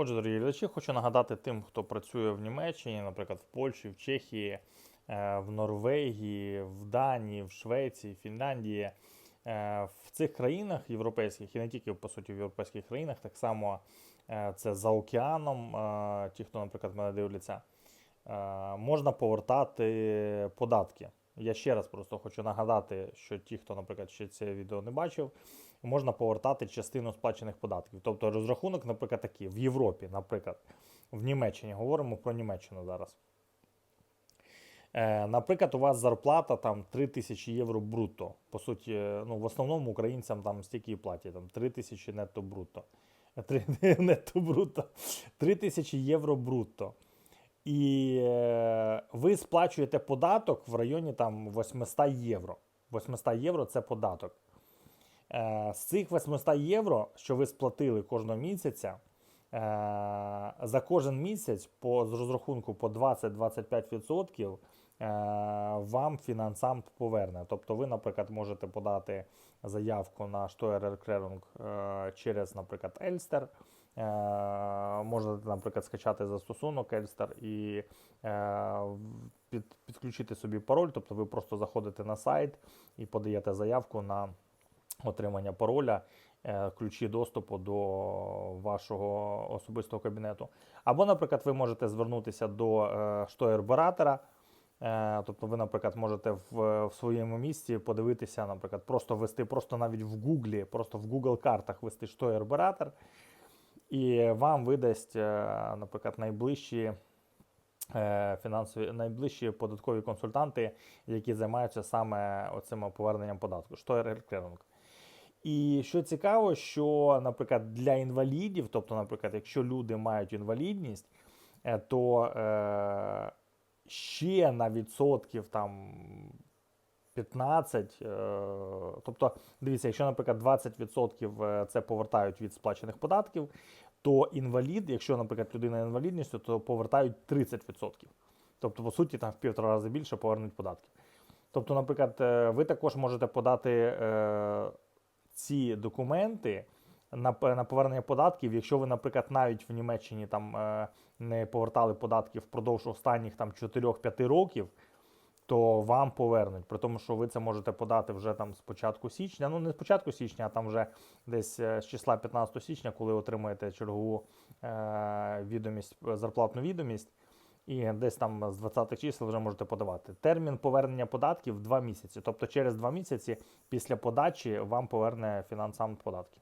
Отже, дорогі глядачі, хочу нагадати тим, хто працює в Німеччині, наприклад, в Польщі, в Чехії, е, в Норвегії, в Данії, в Швеції, Фінляндії. Е, В цих країнах європейських і не тільки по суті в європейських країнах, так само е, це за океаном, ті, хто, наприклад, мене дивляться, можна повертати податки. Я ще раз просто хочу нагадати, що ті, хто, наприклад, ще це відео не бачив, можна повертати частину сплачених податків. Тобто розрахунок, наприклад, такий в Європі, наприклад, в Німеччині. Говоримо про Німеччину зараз. Е, наприклад, у вас зарплата там 3 тисячі євро брутто. По суті, е, ну, в основному українцям там стільки і платять, там 3 тисячі нетто брутто. 3, нетто брутто. 3 тисячі євро брутто. І е, ви сплачуєте податок в районі там 800 євро. 800 євро це податок. Е, з цих 800 євро, що ви сплатили кожного місяця, е, за кожен місяць по, з розрахунку по 20-25% е, вам фінансам поверне. Тобто ви, наприклад, можете подати заявку на Steuererklärung через, наприклад, Elster. Е, Можете, наприклад, скачати застосунок Elster і е, під, підключити собі пароль. Тобто ви просто заходите на сайт і подаєте заявку на отримання пароля, е, ключі доступу до вашого особистого кабінету. Або, наприклад, ви можете звернутися до штоєрбератора. Тобто ви, наприклад, можете в, в своєму місці подивитися, наприклад, просто ввести, просто навіть в Гуглі, просто в Google картах ввести штоєрбератор, і вам видасть, е, наприклад, найближчі е, фінансові найближчі податкові консультанти, які займаються саме оцим поверненням податку. Steuererklärung. І що цікаво, що, наприклад, для інвалідів, тобто, наприклад, якщо люди мають інвалідність, е, то е, ще на відсотків там 15, е, тобто, дивіться, якщо, наприклад, 20% е, це повертають від сплачених податків, то інвалід, якщо, наприклад, людина інвалідністю, то повертають 30%. Тобто, по суті, там в півтора рази більше повернуть податків. Тобто, наприклад, е, ви також можете подати ці документи на, на повернення податків, якщо ви, наприклад, навіть в Німеччині там не повертали податки впродовж останніх там 4-5 років, то вам повернуть. При тому, що ви це можете подати вже там з початку січня. Ну, не з початку січня, а там вже десь е, з числа 15 січня, коли отримаєте чергову е, відомість, е, зарплатну відомість. І десь там з 20 чисел вже можете подавати. Термін повернення податків 2 місяці. Тобто через 2 місяці після подачі вам поверне фінансам податки.